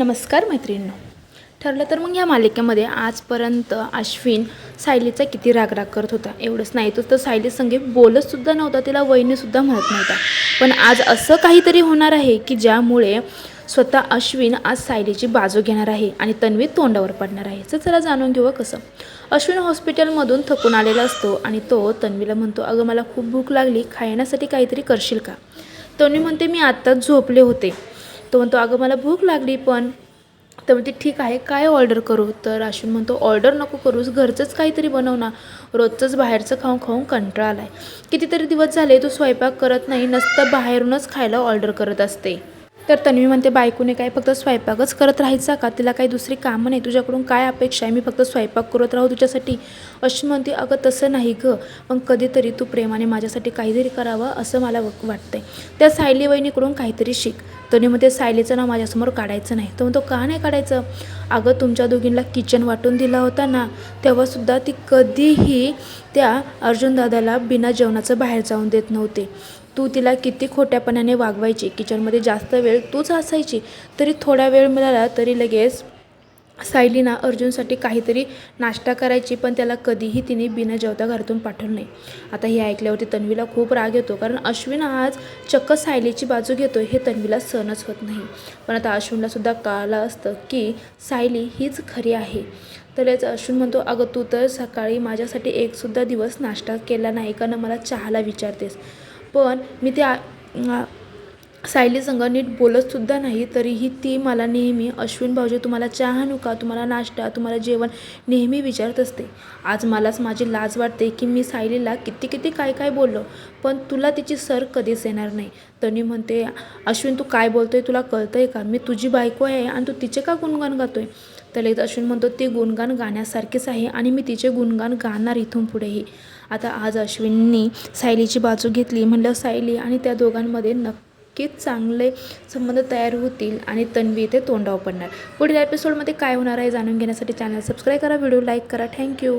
नमस्कार मैत्रिणींनो. ठरलं तर मग या मालिकेमध्ये आजपर्यंत अश्विन सायलीचा किती रागराग करत होता. एवढंच नाही तर सायली संगे बोलतसुद्धा नव्हता तिला वहिनीसुद्धा म्हणत नव्हता. पण आज असं काहीतरी होणार आहे की ज्यामुळे स्वतः अश्विन आज सायलीची बाजू घेणार आहे आणि तन्वी तोंडावर पडणार आहे. तर चला जाणून घेऊ कसं. अश्विन हॉस्पिटलमधून थकून आलेला असतो आणि तो तन्वीला म्हणतो अगं मला खूप भूक लागली खाण्यासाठी काहीतरी करशील का? तन्वी म्हणते मी आत्ताच झोपले होते. तो म्हणतो अगं मला भूक लागली पण. तर म्हणते ठीक आहे काय ऑर्डर करू? तर अश्विन म्हणतो ऑर्डर नको करूस घरचंच काहीतरी बनव ना. रोजचंच बाहेरचं खाऊन खाऊन कंटाळा आला आहे कितीतरी दिवस झाले तू स्वयंपाक करत नाही नसतं बाहेरूनच खायला ऑर्डर करत असते. तर तन्वी म्हणते बायकोने काय फक्त स्वयंपाकच करत राहायचा का? तिला काही दुसरी कामं नाही तुझ्याकडून काय अपेक्षा आहे? मी फक्त स्वयंपाक करत राहू तुझ्यासाठी. अशी म्हणते अगं तसं नाही गं पण कधीतरी तू प्रेमाने माझ्यासाठी काहीतरी करावं असं मला वाटतंय. त्या सायली वहिनीकडून काहीतरी शिक. त्यानी मग ते सायलीचं नाव माझ्यासमोर काढायचं नाही. तो म्हणतो का नाही काढायचं? अगं तुमच्या दोघींना किचन वाटून दिला होता ना तेव्हासुद्धा ती कधीही त्या अर्जुनदादाला बिना जेवणाचं बाहेर जाऊन देत नव्हते. तू तिला किती खोट्यापणाने वागवायची. किचनमध्ये जास्त वेळ तूच असायची. तरी थोडा वेळ मिळाला तरी लगेच सायलीना अर्जुनसाठी काहीतरी नाश्ता करायची पण त्याला कधीही तिने बिना जेवता घरातून पाठवलं नाही. आता हे ऐकल्यावरती तन्वीला खूप राग येतो कारण अश्विन आज चक्क सायलीची बाजू घेतो हे तन्वीला सहनच होत नाही. पण आता अश्विनला सुद्धा कळलं असतं की सायली हीच खरी आहे. तर याचा अश्विन म्हणतो अगं तू तर सकाळी माझ्यासाठी एकसुद्धा दिवस नाश्ता केला नाही का ना मला चहाला विचारतेस. पण मी त्या सायली संग नीट बोलतसुद्धा नाही तरीही ती मला नेहमी अश्विन भाऊजी तुम्हाला चहा आणू का तुम्हाला नाश्ता तुम्हाला जेवण नेहमी विचारत असते. आज मलाच माझी लाज वाटते की मी सायलीला किती किती काय काय बोललो पण तुला तिची सर कधीच येणार नाही. तनी म्हणते अश्विन तू काय बोलतोय तुला कळतंय का? मी तुझी बायको आहे आणि तू तिचे का गुणगान गातोय? तर लगेच अश्विन म्हणतो ते गुणगान गाण्यासारखेच आहे आणि मी तिचे गुणगान गाणार इथून पुढेही. आता आज अश्विननी सायलीची बाजू घेतली म्हणलं सायली आणि त्या दोघांमध्ये नक्कीच चांगले संबंध तयार होतील आणि तन्वी इथे तोंडावर पडणार. पुढील एपिसोडमध्ये काय होणार आहे जाणून घेण्यासाठी चॅनल सबस्क्राईब करा व्हिडिओ लाईक करा. Thank you